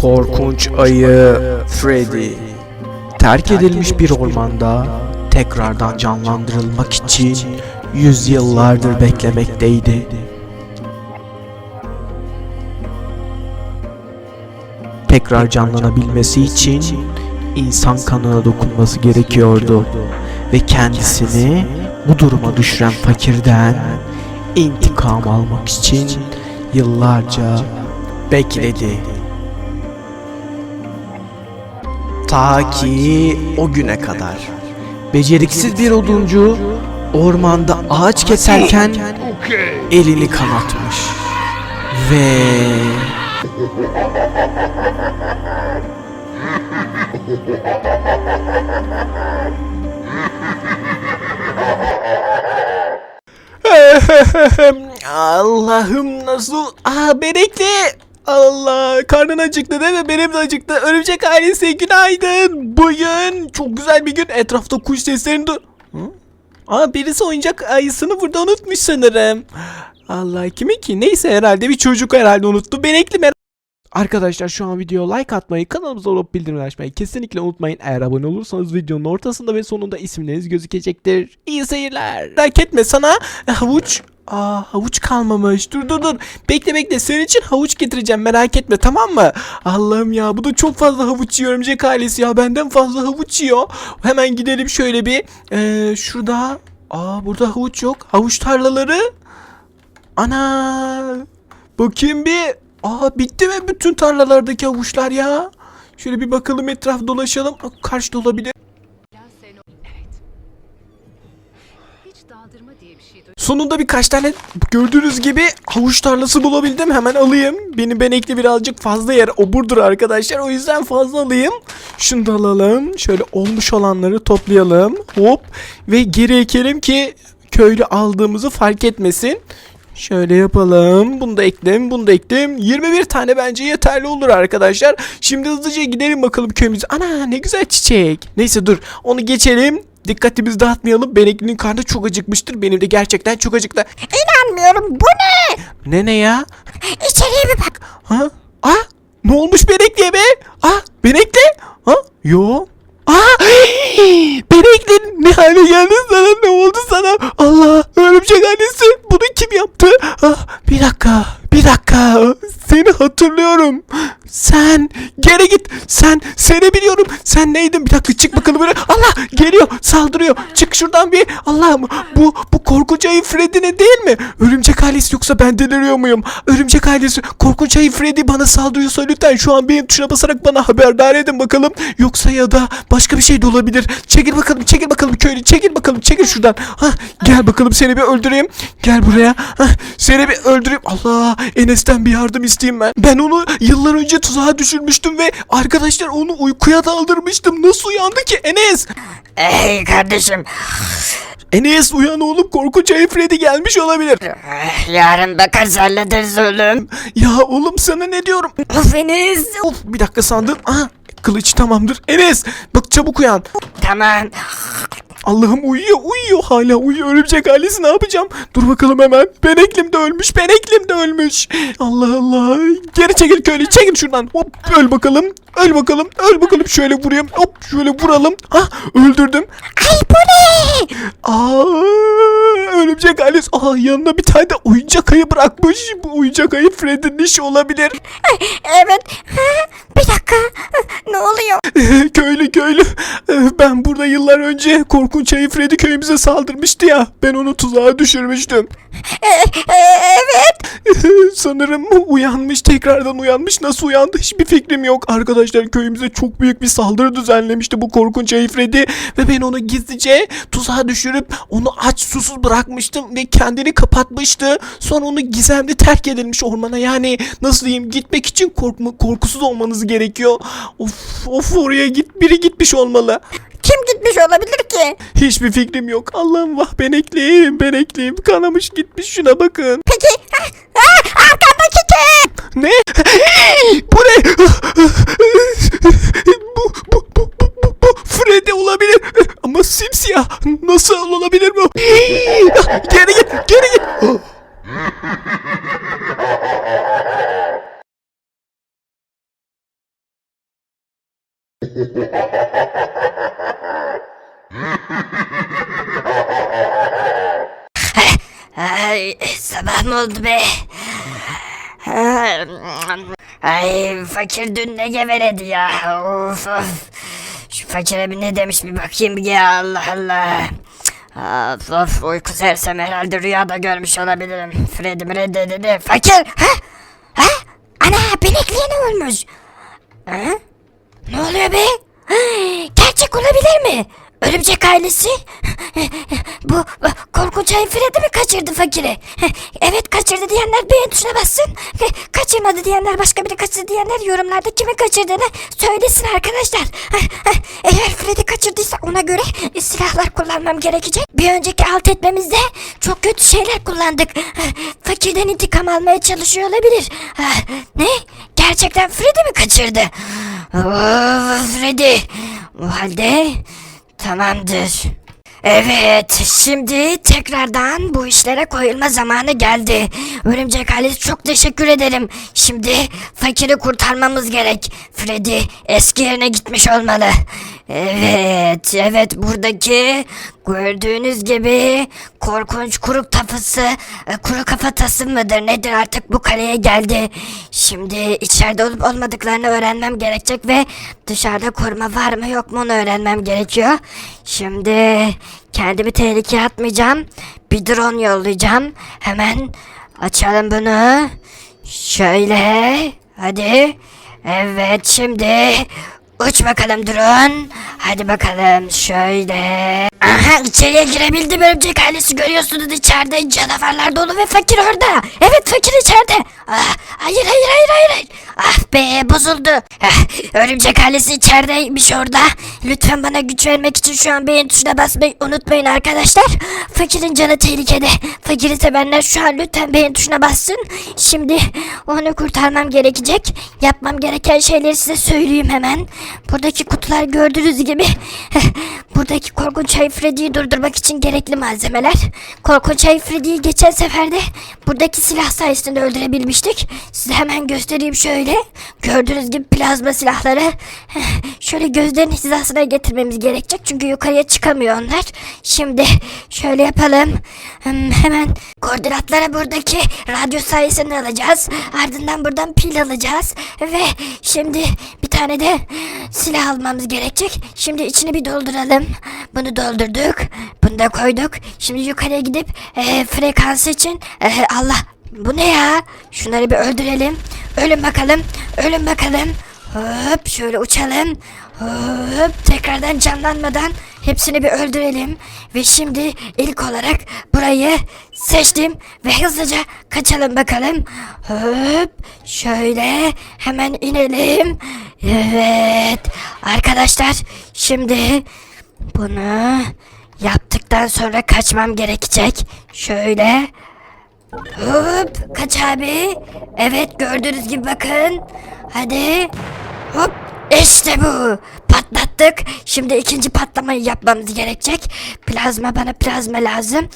Korkunç ayı Freddy terk edilmiş bir ormanda tekrardan canlandırılmak için yüzyıllardır beklemekteydi. Tekrar canlanabilmesi için insan kanına dokunması gerekiyordu ve kendisini bu duruma düşüren fakirden intikam almak için yıllarca bekledi. Ta ki o güne kadar. Beceriksiz bir oduncu ormanda ağaç keserken elini kanatmış. Ve Allah'ım nasıl? Aa benekli. Allah karnın acıktı değil mi? Benim de acıktı. Örümcek ailesi günaydın. Bugün çok güzel bir gün. Etrafta kuş seslerini du... Hı? Aa birisi oyuncak ayısını burada unutmuş sanırım. Allah kimi ki? Neyse herhalde bir çocuk herhalde unuttu. Benekli merak... Arkadaşlar şu an videoya like atmayı, kanalımıza olup bildirimleri açmayı kesinlikle unutmayın. Eğer abone olursanız videonun ortasında ve sonunda isimleriniz gözükecektir. İyi seyirler. Merak etme sana havuç Aa havuç kalmamış. Dur dur dur. Bekle bekle. Senin için havuç getireceğim. Merak etme tamam mı? Allah'ım ya bu da çok fazla havuç yiyor örümcek ailesi ya. Benden fazla havuç yiyor. Hemen gidelim şöyle bir. Ee, şurada. Aa burada havuç yok. Havuç tarlaları. Ana. Bakayım bir. Aa bitti mi bütün tarlalardaki havuçlar ya? Şöyle bir bakalım etraf dolaşalım. Aa, Karşıda olabilir. Sonunda birkaç tane gördüğünüz gibi havuç tarlası bulabildim. Hemen alayım. Benim benekli birazcık fazla yer oburdur arkadaşlar. O yüzden fazla alayım. Şunu da alalım. Şöyle olmuş olanları toplayalım. Hop. Ve geri ekelim ki köylü aldığımızı fark etmesin. Şöyle yapalım. Bunu da ekledim. Bunu da ekledim. 21 tane bence yeterli olur arkadaşlar. Şimdi hızlıca gidelim bakalım köyümüze. Ana ne güzel çiçek. Neyse dur. Onu geçelim. Dikkatimizi dağıtmayalım. Benekli'nin karnı çok acıkmıştır. Benim de gerçekten çok acıktı. İnanmıyorum bu ne? Ne ne ya? İçeriye bir bak. Ha? Ah! Ne olmuş Benekli'ye be? Ah! Benekli? Ha? Yo. Ah! Benekli ne hale geldin sana? Ne oldu sana? Allah! Örümcek annesi! Bunu kim yaptı? Ah! Bir dakika. Bir dakika. Seni hatırlıyorum. Sen geri git. Sen seni biliyorum. Sen neydin? Bir dakika çık bakalım böyle. Allah geliyor. Saldırıyor. Çık şuradan bir. Allah'ım bu bu korkunç ayı Freddy'nin değil mi? Örümcek ailesi yoksa ben deliriyor muyum? Örümcek ailesi korkunç ayı Freddy bana saldırıyorsa lütfen şu an benim tuşuna basarak bana haberdar edin bakalım. Yoksa ya da başka bir şey de olabilir. Çekil bakalım çekil bakalım köylü çekil bakalım çekil şuradan. Hah, gel bakalım seni bir öldüreyim. Gel buraya. Hah, seni bir öldüreyim. Allah Enes'ten bir yardım isteyeyim ben. Ben onu yıllar önce tuzağa düşürmüştüm ve arkadaşlar onu uykuya daldırmıştım. Nasıl uyandı ki Enes? Ey kardeşim. Enes uyan oğlum korkunç ayı Freddy gelmiş olabilir. eh, Yarın bakarız hallederiz oğlum. Ya oğlum sana ne diyorum? Of Enes. Of bir dakika sandım. Aha kılıç tamamdır. Enes bak çabuk uyan. Tamam. Allah'ım uyuyor uyuyor hala uyuyor. Örümcek ailesi ne yapacağım? Dur bakalım hemen. Beneklim de ölmüş. Beneklim de ölmüş. Allah Allah. Geri çekil köylü çekil şuradan. Hop öl bakalım. Öl bakalım. Öl bakalım. Şöyle vurayım. Hop şöyle vuralım. Hah öldürdüm. Ay bu ne? Aa, örümcek ailesi. Aa yanına bir tane de oyuncak ayı bırakmış. Bu oyuncak ayı Freddy'nin işi olabilir. Evet. Ha, Bir dakika. Ne oluyor? köylü köylü. Ben burada yıllar önce korkunç ayı Freddy köyümüze saldırmıştı ya. Ben onu tuzağa düşürmüştüm. E, e, evet. Sanırım uyanmış tekrardan uyanmış. Nasıl uyandı hiçbir fikrim yok. Arkadaşlar köyümüze çok büyük bir saldırı düzenlemişti bu korkunç ayı Freddy. Ve ben onu gizlice tuzağa düşürüp onu aç susuz bırakmıştım. Ve kendini kapatmıştı. Sonra onu gizemli terk edilmiş ormana. Yani nasıl diyeyim gitmek için korkma, korkusuz olmanız gerekiyor. Of of oraya git biri gitmiş olmalı. Kim gitmiş olabilir ki? Hiçbir fikrim yok. Allah'ım vah benekliyim benekliyim. Kanamış gitmiş şuna bakın. Peki. Ha, Arkandaki kim? Ne? bu ne? Ay sabah mı oldu be? Ay fakir dün ne geveledi ya. Of of. Şu fakire bir ne demiş bir bakayım ya Allah Allah. Of of uyku sersem herhalde rüyada görmüş olabilirim. Freddy reddedildi. Fakir ha? Ha? Ana benekliğe ne olmuş? Ha? Ne oluyor be? Gerçek olabilir mi? Örümcek ailesi? Bu korkunç ayı Freddy mi kaçırdı fakiri? Evet kaçırdı diyenler beğen tuşuna bassın. Kaçırmadı diyenler başka biri kaçırdı diyenler yorumlarda kimi kaçırdığını söylesin arkadaşlar. Eğer Freddy kaçırdıysa ona göre silahlar kullanmam gerekecek. Bir önceki alt etmemizde çok kötü şeyler kullandık. Fakirden intikam almaya çalışıyor olabilir. Ne? Gerçekten Freddy mi kaçırdı? Freddy. O halde tamamdır. Evet, şimdi tekrardan bu işlere koyulma zamanı geldi. Örümcek ailesi çok teşekkür ederim. Şimdi fakiri kurtarmamız gerek. Freddy eski yerine gitmiş olmalı. Evet, evet buradaki gördüğünüz gibi korkunç kuru kafası, e, kuru kafatası mıdır nedir artık bu kaleye geldi. Şimdi içeride olup olmadıklarını öğrenmem gerekecek ve dışarıda koruma var mı yok mu onu öğrenmem gerekiyor. Şimdi kendimi tehlikeye atmayacağım. Bir drone yollayacağım. Hemen açalım bunu. Şöyle. Hadi. Evet şimdi uç bakalım drone. Hadi bakalım şöyle. Aha içeriye girebildim örümcek ailesi görüyorsunuz içeride canavarlar dolu ve fakir orada. Evet fakir içeride. Ah, hayır hayır hayır hayır. hayır. Be bozuldu. Ah, örümcek ailesi içerideymiş orada. Lütfen bana güç vermek için şu an beğen tuşuna basmayı unutmayın arkadaşlar. Fakirin canı tehlikede. Fakiri sevenler şu an lütfen beğen tuşuna bassın. Şimdi onu kurtarmam gerekecek. Yapmam gereken şeyleri size söyleyeyim hemen. Buradaki kutular gördüğünüz gibi buradaki korkunç ayı Freddy'yi durdurmak için gerekli malzemeler. Korkunç ayı Freddy'yi geçen seferde buradaki silah sayesinde öldürebilmiştik. Size hemen göstereyim şöyle. Gördüğünüz gibi plazma silahları. Şöyle gözlerin hizasına getirmemiz gerekecek. Çünkü yukarıya çıkamıyor onlar. Şimdi şöyle yapalım. Hmm, Hemen koordinatlara buradaki radyo sayesinde alacağız. Ardından buradan pil alacağız. Ve şimdi bir tane de silah almamız gerekecek. Şimdi içini bir dolduralım. Bunu doldurduk. Bunu da koyduk. Şimdi yukarıya gidip e, frekansı için e, Allah bu ne ya? Şunları bir öldürelim. Ölün bakalım. Ölün bakalım. Hop şöyle uçalım. Hop tekrardan canlanmadan hepsini bir öldürelim. Ve şimdi ilk olarak burayı seçtim ve hızlıca kaçalım bakalım. Hop şöyle hemen inelim. Evet arkadaşlar şimdi bunu yaptıktan sonra kaçmam gerekecek. Şöyle Hop kaç abi. Evet gördüğünüz gibi bakın. Hadi. Hop işte bu. Patlattık. Şimdi ikinci patlamayı yapmamız gerekecek. Plazma bana plazma lazım.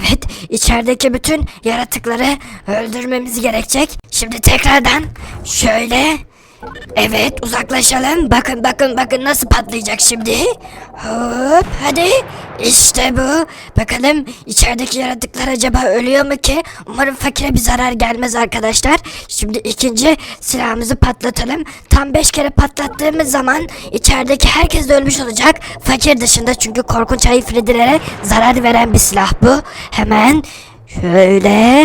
Evet içerideki bütün yaratıkları öldürmemiz gerekecek. Şimdi tekrardan şöyle Evet uzaklaşalım. Bakın bakın bakın nasıl patlayacak şimdi. Hop hadi. İşte bu. Bakalım içerideki yaratıklar acaba ölüyor mu ki? Umarım fakire bir zarar gelmez arkadaşlar. Şimdi ikinci silahımızı patlatalım. Tam 5 kere patlattığımız zaman içerideki herkes de ölmüş olacak. Fakir dışında çünkü korkunç ayı Freddy'lere zarar veren bir silah bu. Hemen şöyle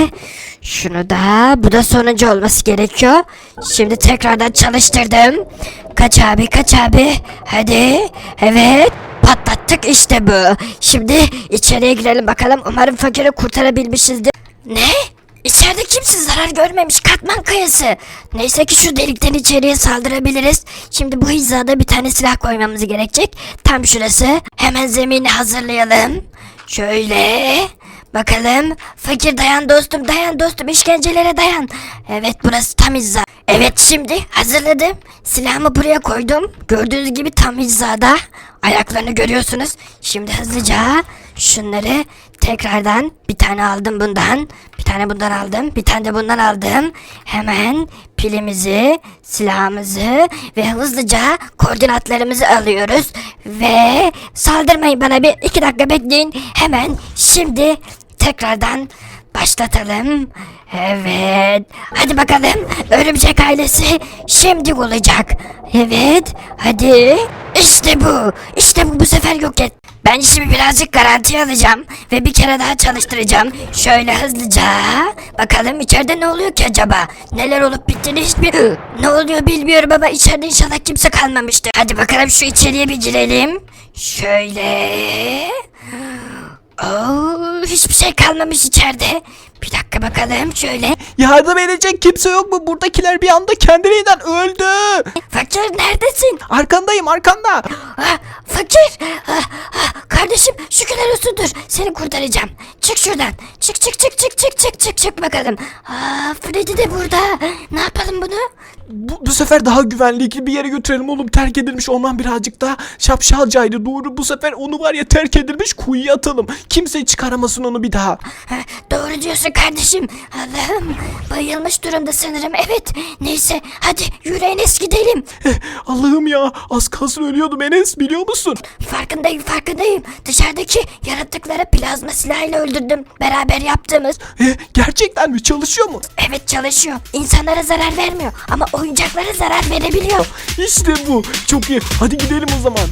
şunu da bu da sonuncu olması gerekiyor. Şimdi tekrardan çalıştırdım. Kaç abi kaç abi. Hadi. Evet. Patlattık işte bu. Şimdi içeriye girelim bakalım. Umarım fakiri kurtarabilmişizdir. Ne? İçeride kimse zarar görmemiş katman kayası. Neyse ki şu delikten içeriye saldırabiliriz. Şimdi bu hizada bir tane silah koymamız gerekecek. Tam şurası. Hemen zemini hazırlayalım. Şöyle. Bakalım. Fakir dayan dostum dayan dostum işkencelere dayan. Evet burası tam hizza. Evet şimdi hazırladım. Silahımı buraya koydum. Gördüğünüz gibi tam hizada. Ayaklarını görüyorsunuz. Şimdi hızlıca şunları tekrardan bir tane aldım bundan. Bir tane bundan aldım. Bir tane de bundan aldım. Hemen pilimizi, silahımızı ve hızlıca koordinatlarımızı alıyoruz. Ve saldırmayın bana bir iki dakika bekleyin. Hemen şimdi tekrardan başlatalım. Evet. Hadi bakalım. Örümcek ailesi şimdi olacak. Evet. Hadi. İşte bu. İşte bu bu sefer yok et. Ben şimdi birazcık garanti alacağım ve bir kere daha çalıştıracağım. Şöyle hızlıca. Bakalım içeride ne oluyor ki acaba? Neler olup bittiğini hiçbir... ne oluyor bilmiyorum ama içeride inşallah kimse kalmamıştır. Hadi bakalım şu içeriye bir girelim. Şöyle... Oo, hiçbir şey kalmamış içeride. Bir dakika bakalım şöyle. Yardım edecek kimse yok mu? Buradakiler bir anda kendiliğinden öldü. Fakir neredesin? Arkandayım arkanda. Ah, fakir. Ah, ah, kardeşim şükürler olsun dur. Seni kurtaracağım. Çık şuradan. Çık çık çık çık çık çık çık çık bakalım. Aa, Freddy de burada. Ne yapalım bunu? Bu, bu sefer daha güvenlikli bir yere götürelim oğlum. Terk edilmiş orman birazcık daha şapşalcaydı. Doğru bu sefer onu var ya terk edilmiş kuyuya atalım. Kimse çıkaramasın onu bir daha. Ha, Doğru diyorsun kardeşim. Allah'ım bayılmış durumda sanırım. Evet neyse hadi yürü Enes gidelim. Eh, Allah'ım ya az kalsın ölüyordum Enes biliyor musun? Farkındayım farkındayım. Dışarıdaki yaratıkları plazma silahıyla öldürdüm. Beraber yaptığımız. Eh, gerçekten mi çalışıyor mu? Evet çalışıyor. İnsanlara zarar vermiyor ama oyuncaklara zarar verebiliyor. İşte bu çok iyi hadi gidelim o zaman.